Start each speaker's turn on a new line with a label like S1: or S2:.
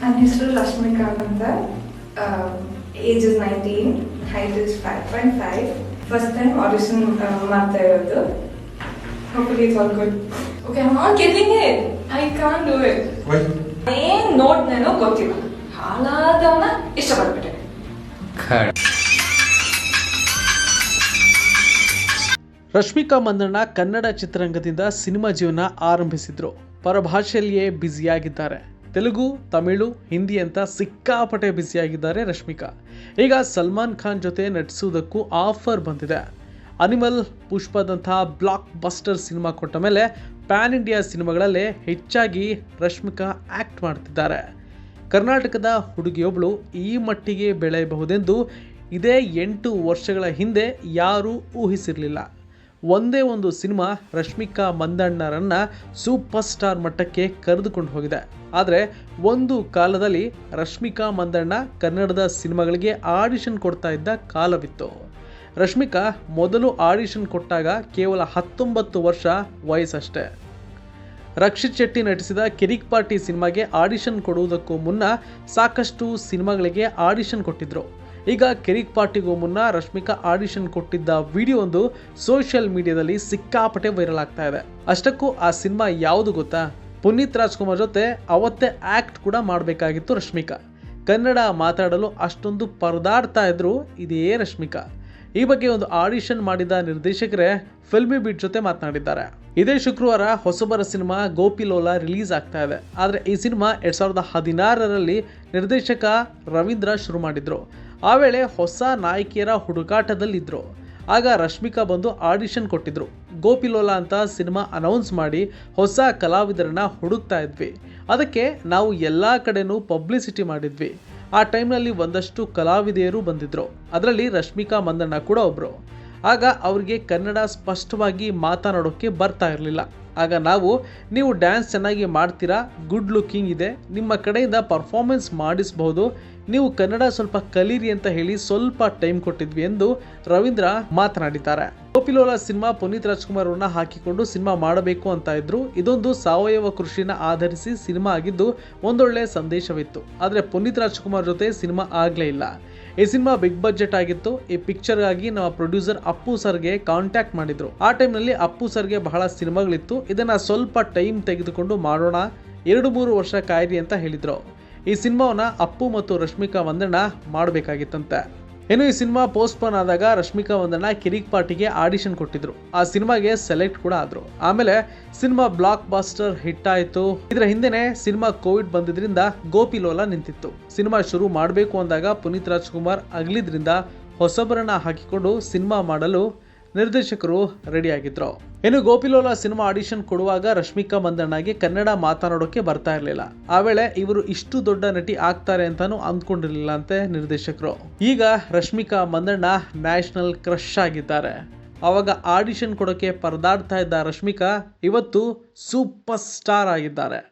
S1: ನನ್ನ ಹೆಸರು ರಶ್ಮಿಕಾಂತ್ ಅಂತ age is nineteen height is five point five first time audition ಮಾಡ್ತಾ ಇರೋದು hopefully it's all good okay I not getting it I can do it and not ನಾನು ಗೊತ್ತಿಲ್ಲ ಹಾಳಾದವನ್ನ ಇಷ್ಟಪಟ್ಬಿಟ್ಟೆ.
S2: ರಶ್ಮಿಕಾ ಮಂದಣ್ಣ ಕನ್ನಡ ಚಿತ್ರರಂಗದಿಂದ ಸಿನಿಮಾ ಜೀವನ ಆರಂಭಿಸಿದ್ರು. ಪರಭಾಷೆಯಲ್ಲಿಯೇ ಬ್ಯುಸಿಯಾಗಿದ್ದಾರೆ ತೆಲುಗು, ತಮಿಳು, ಹಿಂದಿ ಅಂತ ಸಿಕ್ಕಾಪಟ್ಟೆ ಬ್ಯುಸಿಯಾಗಿದ್ದಾರೆ ರಶ್ಮಿಕಾ. ಈಗ ಸಲ್ಮಾನ್ ಖಾನ್ ಜೊತೆ ನಟಿಸುವುದಕ್ಕೂ ಆಫರ್ ಬಂದಿದೆ. ಅನಿಮಲ್ ಪುಷ್ಪದಂತಹ ಬ್ಲಾಕ್ ಬಸ್ಟರ್ ಸಿನಿಮಾ ಕೊಟ್ಟ ಮೇಲೆ ಪ್ಯಾನ್ ಇಂಡಿಯಾ ಸಿನಿಮಾಗಳಲ್ಲೇ ಹೆಚ್ಚಾಗಿ ರಶ್ಮಿಕಾ ಆ್ಯಕ್ಟ್ ಮಾಡ್ತಿದ್ದಾರೆ. ಕರ್ನಾಟಕದ ಹುಡುಗಿಯೊಬ್ಬಳು ಈ ಮಟ್ಟಿಗೆ ಬೆಳೆಯಬಹುದೆಂದು ಇದೇ ಎಂಟು ವರ್ಷಗಳ ಹಿಂದೆ ಯಾರೂ ಊಹಿಸಿರಲಿಲ್ಲ. ಒಂದೇ ಒಂದು ಸಿನಿಮಾ ರಶ್ಮಿಕಾ ಮಂದಣ್ಣರನ್ನ ಸೂಪರ್ ಸ್ಟಾರ್ ಮಟ್ಟಕ್ಕೆ ಕರೆದುಕೊಂಡು ಹೋಗಿದೆ. ಆದರೆ ಒಂದು ಕಾಲದಲ್ಲಿ ರಶ್ಮಿಕಾ ಮಂದಣ್ಣ ಕನ್ನಡದ ಸಿನಿಮಾಗಳಿಗೆ ಆಡಿಷನ್ ಕೊಡ್ತಾ ಇದ್ದ ಕಾಲವಿತ್ತು. ರಶ್ಮಿಕಾ ಮೊದಲು ಆಡಿಷನ್ ಕೊಟ್ಟಾಗ ಕೇವಲ ಹತ್ತೊಂಬತ್ತು ವರ್ಷ ವಯಸ್ಸಷ್ಟೇ. ರಕ್ಷಿತ್ ಶೆಟ್ಟಿ ನಟಿಸಿದ ಕಿರಿಕ್ ಪಾರ್ಟಿ ಸಿನಿಮಾಗೆ ಆಡಿಷನ್ ಕೊಡುವುದಕ್ಕೂ ಮುನ್ನ ಸಾಕಷ್ಟು ಸಿನಿಮಾಗಳಿಗೆ ಆಡಿಷನ್ ಕೊಟ್ಟಿದ್ರು. ಈಗ ಕೆರಿಕ್ ಪಾರ್ಟಿಗೂ ಮುನ್ನ ರಶ್ಮಿಕಾ ಆಡಿಷನ್ ಕೊಟ್ಟಿದ್ದ ವಿಡಿಯೋ ಒಂದು ಸೋಷಿಯಲ್ ಮೀಡಿಯಾದಲ್ಲಿ ಸಿಕ್ಕಾಪಟ್ಟೆ ವೈರಲ್ ಆಗ್ತಾ ಇದೆ. ಅಷ್ಟಕ್ಕೂ ಆ ಸಿನಿಮಾ ಯಾವುದು ಗೊತ್ತಾ? ಪುನೀತ್ ರಾಜ್ಕುಮಾರ್ ಜೊತೆ ಅವತ್ತೇ ಆಕ್ಟ್ ಕೂಡ ಮಾಡಬೇಕಾಗಿತ್ತು ರಶ್ಮಿಕಾ. ಕನ್ನಡ ಮಾತಾಡಲು ಅಷ್ಟೊಂದು ಪರದಾಡ್ತಾ ಇದ್ರು ಇದೇ ರಶ್ಮಿಕಾ. ಈ ಬಗ್ಗೆ ಒಂದು ಆಡಿಷನ್ ಮಾಡಿದ ನಿರ್ದೇಶಕರೇ ಫಿಲ್ಮಿ ಬೀಟ್ ಜೊತೆ ಮಾತನಾಡಿದ್ದಾರೆ. ಇದೇ ಶುಕ್ರವಾರ ಹೊಸಬರ ಸಿನಿಮಾ ಗೋಪಿಲೋಲ ರಿಲೀಸ್ ಆಗ್ತಾ ಇದೆ. ಆದರೆ ಈ ಸಿನಿಮಾ ಎರಡು ಸಾವಿರದ ಹದಿನಾರರಲ್ಲಿ ನಿರ್ದೇಶಕ ರವೀಂದ್ರ ಶುರು ಮಾಡಿದ್ರು. ಆ ವೇಳೆ ಹೊಸ ನಾಯಕಿಯರ ಹುಡುಕಾಟದಲ್ಲಿದ್ದರು ಆಗ ರಶ್ಮಿಕಾ ಬಂದು ಆಡಿಷನ್ ಕೊಟ್ಟಿದ್ರು. ಗೋಪಿಲೋಲಾ ಅಂತ ಸಿನಿಮಾ ಅನೌನ್ಸ್ ಮಾಡಿ ಹೊಸ ಕಲಾವಿದರನ್ನ ಹುಡುಕ್ತಾ ಇದ್ವಿ. ಅದಕ್ಕೆ ನಾವು ಎಲ್ಲ ಕಡೆನೂ ಪಬ್ಲಿಸಿಟಿ ಮಾಡಿದ್ವಿ. ಆ ಟೈಮ್ನಲ್ಲಿ ಒಂದಷ್ಟು ಕಲಾವಿದೆಯರು ಬಂದಿದ್ರು. ಅದರಲ್ಲಿ ರಶ್ಮಿಕಾ ಮಂದಣ್ಣ ಕೂಡ ಒಬ್ಬರು ಆಗ ಅವರಿಗೆ ಕನ್ನಡ ಸ್ಪಷ್ಟವಾಗಿ ಮಾತನಾಡೋಕ್ಕೆ ಬರ್ತಾ ಇರಲಿಲ್ಲ. ಆಗ ನಾವು, ನೀವು ಡ್ಯಾನ್ಸ್ ಚೆನ್ನಾಗಿ ಮಾಡ್ತೀರಾ? ಗುಡ್ ಲುಕ್ಕಿಂಗ್ ಇದೆ. ನಿಮ್ಮ ಕಡೆಯಿಂದ ಪರ್ಫಾರ್ಮೆನ್ಸ್ ಮಾಡಿಸಬಹುದು. ನೀವು ಕನ್ನಡ ಸ್ವಲ್ಪ ಕಲೀರಿ ಅಂತ ಹೇಳಿ ಸ್ವಲ್ಪ ಟೈಮ್ ಕೊಟ್ಟಿದ್ವಿ ಎಂದು ರವೀಂದ್ರ ಮಾತನಾಡಿದ್ದಾರೆ. ಗೋಪಿಲೋಲ ಸಿನಿಮಾ ಪುನೀತ್ ರಾಜ್ಕುಮಾರ್ ಅವ್ರನ್ನ ಹಾಕಿಕೊಂಡು ಸಿನಿಮಾ ಮಾಡಬೇಕು ಅಂತ ಇದ್ರು. ಇದೊಂದು ಸಾವಯವ ಕೃಷಿನ ಆಧರಿಸಿ ಸಿನಿಮಾ ಆಗಿದ್ದು ಒಂದೊಳ್ಳೆ ಸಂದೇಶವಿತ್ತು. ಆದರೆ ಪುನೀತ್ ರಾಜ್ಕುಮಾರ್ ಜೊತೆ ಸಿನಿಮಾ ಆಗಲೇ ಇಲ್ಲ. ಈ ಸಿನಿಮಾ ಬಿಗ್ ಬಜೆಟ್ ಆಗಿತ್ತು. ಈ ಪಿಕ್ಚರ್ ಆಗಿ ನಮ್ಮ ಪ್ರೊಡ್ಯೂಸರ್ ಅಪ್ಪು ಸರ್ಗೆ ಕಾಂಟ್ಯಾಕ್ಟ್ ಮಾಡಿದ್ರು. ಆ ಟೈಮ್ನಲ್ಲಿ ಅಪ್ಪು ಸರ್ಗೆ ಬಹಳ ಸಿನಿಮಾಗಳಿತ್ತು. ಇದನ್ನ ಸ್ವಲ್ಪ ಟೈಮ್ ತೆಗೆದುಕೊಂಡು ಮಾಡೋಣ. ಎರಡು ಮೂರು ವರ್ಷ ಕಾಯಿರಿ ಅಂತ ಹೇಳಿದ್ರು. ಈ ಸಿನಿಮಾವನ್ನ ಅಪ್ಪು ಮತ್ತು ರಶ್ಮಿಕಾ ವಂದಣ್ಣ ಮಾಡಬೇಕಾಗಿತ್ತಂತೆ. ಇನ್ನು ಈ ಸಿನಿಮಾ ಪೋಸ್ಟ್ಪೋನ್ ಆದಾಗ ರಶ್ಮಿಕಾ ವಂದನ ಕಿರಿಕ್ ಪಾರ್ಟಿಗೆ ಆಡಿಷನ್ ಕೊಟ್ಟಿದ್ರು. ಆ ಸಿನಿಮಾಗೆ ಸೆಲೆಕ್ಟ್ ಕೂಡ ಆದ್ರು. ಆಮೇಲೆ ಸಿನಿಮಾ ಬ್ಲಾಕ್ ಬಾಸ್ಟರ್ ಹಿಟ್ ಆಯಿತು. ಇದರ ಹಿಂದೆನೆ ಸಿನಿಮಾ ಕೋವಿಡ್ ಬಂದಿದ್ರಿಂದ ಗೋಪಿ ಲೋಲಾ ನಿಂತಿತ್ತು. ಸಿನಿಮಾ ಶುರು ಮಾಡಬೇಕು ಅಂದಾಗ ಪುನೀತ್ ರಾಜ್ಕುಮಾರ್ ಅಗಲಿದ್ರಿಂದ ಹೊಸಬರನ್ನ ಹಾಕಿಕೊಂಡು ಸಿನಿಮಾ ಮಾಡಲು ನಿರ್ದೇಶಕರು ರೆಡಿಯಾಗಿದ್ರು ಇನ್ನು ಗೋಪಿಲೋಲ ಸಿನಿಮಾ ಆಡಿಷನ್ ಕೊಡುವಾಗ ರಶ್ಮಿಕಾ ಮಂದಣ್ಣಗೆ ಕನ್ನಡ ಮಾತನಾಡೋಕೆ ಬರ್ತಾ ಇರಲಿಲ್ಲ. ಆ ವೇಳೆ ಇವರು ಇಷ್ಟು ದೊಡ್ಡ ನಟಿ ಆಗ್ತಾರೆ ಅಂತಾನು ಅಂದ್ಕೊಂಡಿರ್ಲಿಲ್ಲ ಅಂತೆ ನಿರ್ದೇಶಕರು. ಈಗ ರಶ್ಮಿಕಾ ಮಂದಣ್ಣ ನ್ಯಾಷನಲ್ ಕ್ರಶ್ ಆಗಿದ್ದಾರೆ. ಅವಾಗ ಆಡಿಷನ್ ಕೊಡೋಕೆ ಪರದಾಡ್ತಾ ಇದ್ದ ರಶ್ಮಿಕಾ ಇವತ್ತು ಸೂಪರ್ ಸ್ಟಾರ್ ಆಗಿದ್ದಾರೆ.